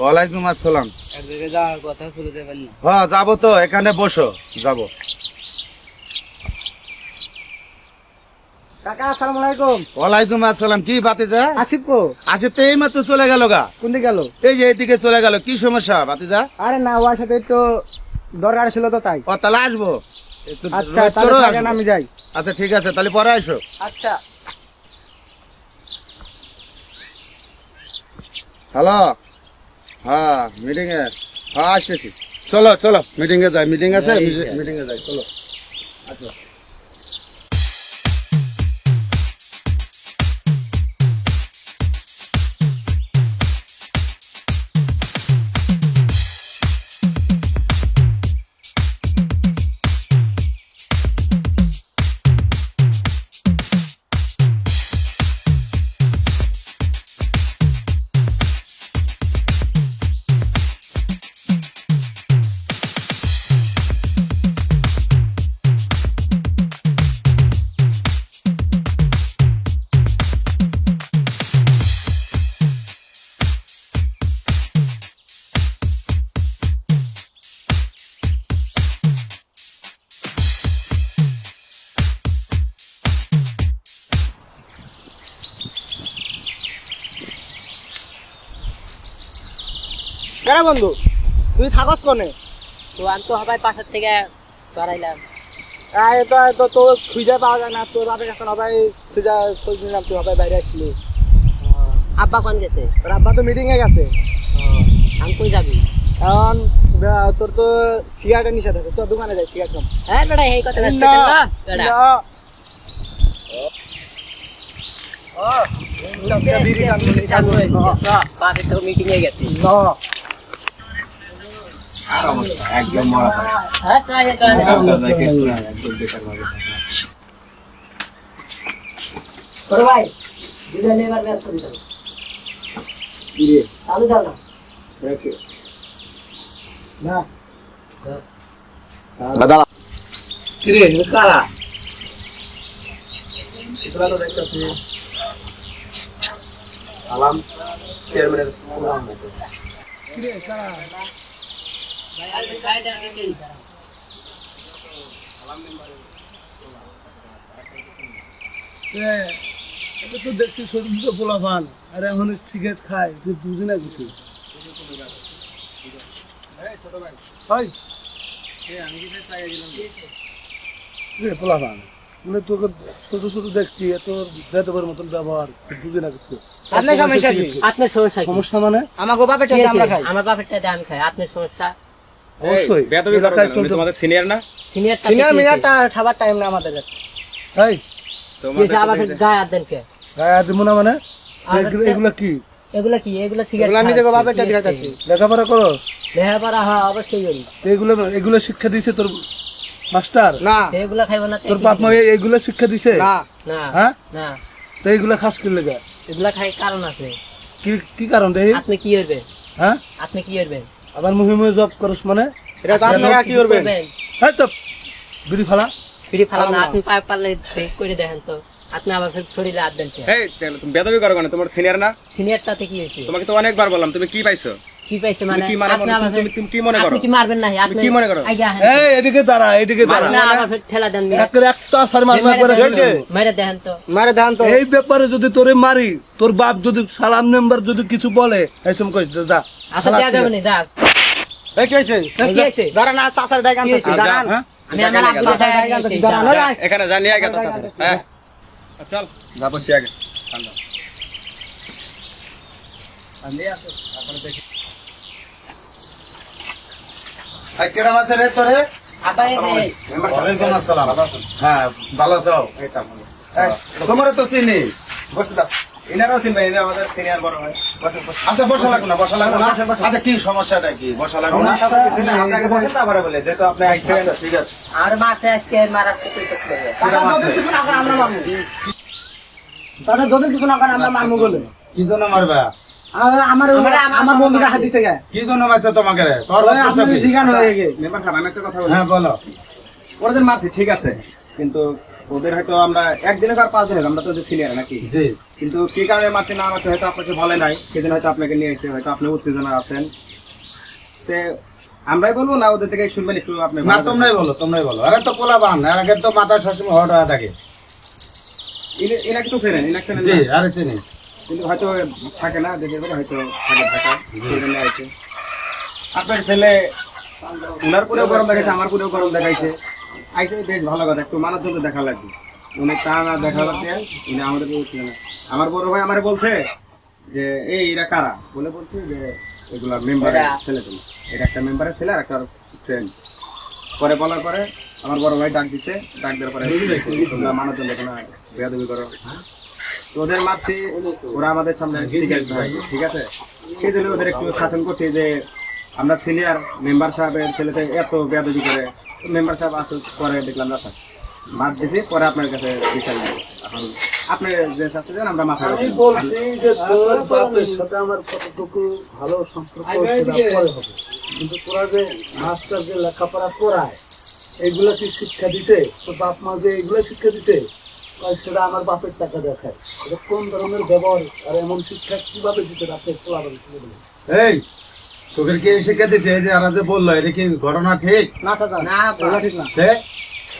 ওয়ালাইকুম আসসালাম। হ্যাঁ যাব তো এখানে বসো যাব। কাকা আসসালামু আলাইকুম। ওয়ালাইকুম আসসালাম কি বাতিজা আসিফ কো? তো এই মাত্র চলে গেল গা। কোন দিকে গেল? এই যে এইদিকে চলে গেল কি সমস্যা বাতিজা আরে না ওর সাথে একটু দরকার ছিল তো তাই। ও তাহলে আসব। আচ্ছা তাহলে আমি যাই। আচ্ছা ঠিক আছে তাহলে পরে আসো। আচ্ছা। হ্যালো? হ্যাঁ মিটিংয়ে হ্যাঁ আসতেছি। চলো চলো মিটিংয়ে যাই মিটিং আছে? মিটিংয়ে যাই চলো। আচ্ছা। কেন বন্ধু তুই থাকস কোনে তো আমি তো সবাই পাশের থেকে চড়াইলাম আয় তো তো তোর খুঁজে পাওয়া যায় না তোর বাপের এখন সবাই খুঁজে খোঁজ নিলাম তুই সবাই বাইরে আসলি আব্বা কোন গেছে তোর আব্বা তো মিটিং গেছে আমি কই যাবি এখন তোর তো সিগারেটের নিষেধ আছে তোর দোকানে যাই সিগারেট খাম হ্যাঁ বেটা এই কথা না, ব্যস্ত না বেটা না। আজকে বিড়ি টানবো, বিড়ি টানবো। না, বাপের তো মিটিং এ গেছে না। একদম মরা চল চল ভাই দিতে চালু দাও না। না। কিরে কারা? দেখতেছিস। সালাম চেয়ারম্যানের কিরে, কারা? এ, এটা তো দেখছি ছোট ছোট পোলাপান আর এখন সিগারেট খায় তুই বুঝি না কিছু পোলাপান মানে তোকে ছোট ছোট দেখছি এত বেদবের মতন ব্যবহার বুঝি না কিছু আপনার সমস্যা কি? আপনার সমস্যা মানে? আমাকে বাপের টাকা আমরা খাই। আমার বাপেরটা দিয়ে আমি খাই। আপনার সমস্যা? অবশ্যই। এলাকায় চলতে- তোমাদের সিনিয়র না? সিনিয়র সিনিয়র মিনিয়রটা খাবার টাইম না আমাদের কাছে। তোমাদের আবার গায়ে হাত দেন কে? গায়ে হাত দিবো না মানে? এগুলো- এগুলো কি? এগুলা কি? এগুলা সিগারেট এগুলো আমি তোকে বাপের টাকা দিয়ে লেখাপড়া করো। লেখাপড়া হ্যাঁ অবশ্যই করি। এগুলো এগুলো শিক্ষা দিছে তোর মাস্টার? না, এগুলা খাইব না তোর বাপ মা? শিক্ষা দিছে না। না হ্যাঁ? না। তো এইগুলো খাস কি লেগে? এগুলা খাই কারণ আছে। কি কি কারণ আপনি কি করবেন? হ্যাঁ? আপনি কি করবেন? আবার মুভি মুহে জব করস মানে? এটা তো আপনারা কি করবেন? হ্যাঁ তো বিড়ি ফালা। বিড়ি ফালা না আপনি পায় পারলে ঠিক করে দেখেন তো। আপনি আবার ফের শরীরে হাত দেন এই তাহলে তুমি বেদবি করো কেন? তোমার সিনিয়র না? সিনিয়রটাতে কি হয়েছে? তোমাকে তো অনেকবার বললাম তুমি কি পাইছো? কি পাইছে মানে? তুমি কি মানে মনে- আবার তুমি- তুমি কি মনে করো? আপনি কি মারবেন না? আপনি কি মনে করো? এই এদিকে দাঁড়া এদিকে দাঁড়া। আপনি আবার ঠেলা দেন একটা একটা সার মার মার করে মেরে দেন- তো। মারে ধান তো। এই ব্যাপারে যদি তোরে মারি তোর বাপ যদি সালাম মেম্বার যদি কিছু বলে এইসব কইস যা আচ্ছা দেওয়া যাবে না এই কি? কি? আমি আমার এখানে আগে তো হ্যাঁ। চল। যা বসি আগে। ঠান্ডা। এই কিরম আছে রে তোরে? ওয়ালাইকুম আসসালাম। হ্যাঁ ভালো আছো? এই, তোমারে তো চিনি। বসে দাও এনারাও চিনবে এনারা আমাদের সিনিয়র বড় ভাই। বসে বসে। আচ্ছা বসা লাগবে না বসা লাগবে না। আচ্ছা কি সমস্যাটা কি? বসা লাগবে না? আপনাকে তারপরে বলে যেহেতু আপনি আইছেন। আচ্ছা ঠিক আছে। আর মাঠে আজকে মারার করতে হবে। যদি কিছু না আমরা মারবো। চাচা, যদি কিছু না আমরা মারবো বলে। কি জন্য মারবা? আমার আমরা- আমরা- আমার বন্ধুটা হাত দিছে কি জন্য মারছে তোমাকে রে? তোর ওই বদমাশটা আপনার কি? জিগান হয়ে গে। মেম্বার সাহেব আমি একটা কথা বলি। হ্যাঁ বলো। ওদের মারছি ঠিক আছে। কিন্তু ওদের হয়তো আমরা একদিনে আর পাঁচ দিনের আমরা তো সিনিয়র নাকি? জি। কিন্তু কি কারণে মারতে না মারতে হয়তো আপনাকে বলে নাই। সেদিন হয়তো আপনাকে নিয়ে এসে হয়তো আপনি উত্তেজনা আছেন। তে আমরাই বলব না ওদের থেকে শুনবেন একটু আপনি না তোমরাই বলো তোমরাই বলো। আরে তো পোলাবান এর আগে তো মাথা সবসময় হট হয়ে থাকে তো এনাকে জি আরে চিনি। কিন্তু হয়তো থাকে না দেশের বাইরে হয়তো থাকে ঢাকা সেই জন্য আইছে আপনার ছেলে উনার পুরেও গরম দেখাইছে আমার পুরেও গরম দেখাইছে। আইসে বেশ ভালো কথা একটু মানার জন্য দেখা লাগবে। উনি তা না দেখা লাগবে উনি আমাদের বলছিল না। আমার বড় ভাই আমার বলছে যে এই এরা কারা? বলে বলছে যে এগুলা মেম্বারের ছেলে তুমি। এটা একটা মেম্বারের ছেলে আর একটা ফ্রেন্ড পরে বলার পরে আমার বড় ভাই ডাক দিছে ডাক দেওয়ার পরে মানার জন্য বেয়াদবি করো। ওদের মারছি ওরা আমাদের সামনে ঠিক আছে? সেই জন্য ওদের একটু শাসন করছি যে আমরা সিনিয়র মেম্বার সাহেবের ছেলেতে এত বেয়াদবি করে মেম্বার সাহেব আসতে পরে দেখলাম না মার দিছি পরে আপনার কাছে বিচার নেব। এখন আপনি যে শাস্তি দেন আমরা মাথা আমি বলছি যে তোর বাপের সাথে আমার কতটুকু ভালো সম্পর্ক সেটা পরে হবে। কিন্তু তোরা যে মাস্টার যে লেখাপড়া করায় এগুলো কি শিক্ষা দিতে তোর বাপ মা যে এগুলো শিক্ষা দিতে সেটা আমার বাপের টাকা দেখায়। এটা কোন ধরনের ব্যবহার আর এমন শিক্ষা কীভাবে দিতে রাখতে পোলাবেন এই তোকে কি শিক্ষা দিছে? এই যে আর যে বলল এটা কি ঘটনা ঠিক? না চাচা না ঠিক না। তে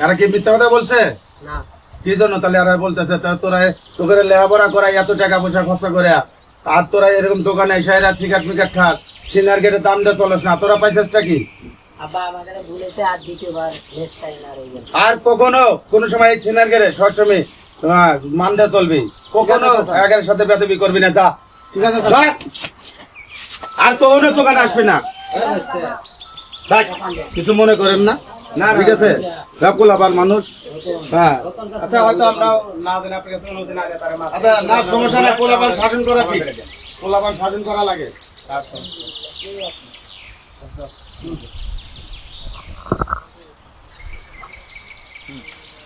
এরা কি মিথ্যা কথা বলছে? না। কি জন্য? তাহলে এরা বলতেছে তা তোরা তোকে লেখাপড়া করাই এত টাকা পয়সা খরচা করে আর তোরা এরকম দোকানে এসে এরা সিগারেট মিগাট খাস। সিনার গেটে দাম দিয়ে চলস না। তোরা পাইছিসটা কি? আর কখনো? কোন সময় এই সিনার গেটে সবসময় আহ, মান দিয়ে চলবি। কখনো একের সাথে বেতবি করবি না তা ঠিক আছে। আর কখনো দোকানে আসবি না। দেখ, কিছু মনে করেন না? না, না, ঠিক আছে? ব্যাকুল আবার মানুষ। হ্যাঁ। আচ্ছা হয়তো আমরা না না তারা আচ্ছা না সমস্যা পোলাপান শাসন করা ঠিক। পোলাপান শাসন করা লাগে। আচ্ছা।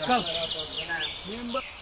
नमस्कार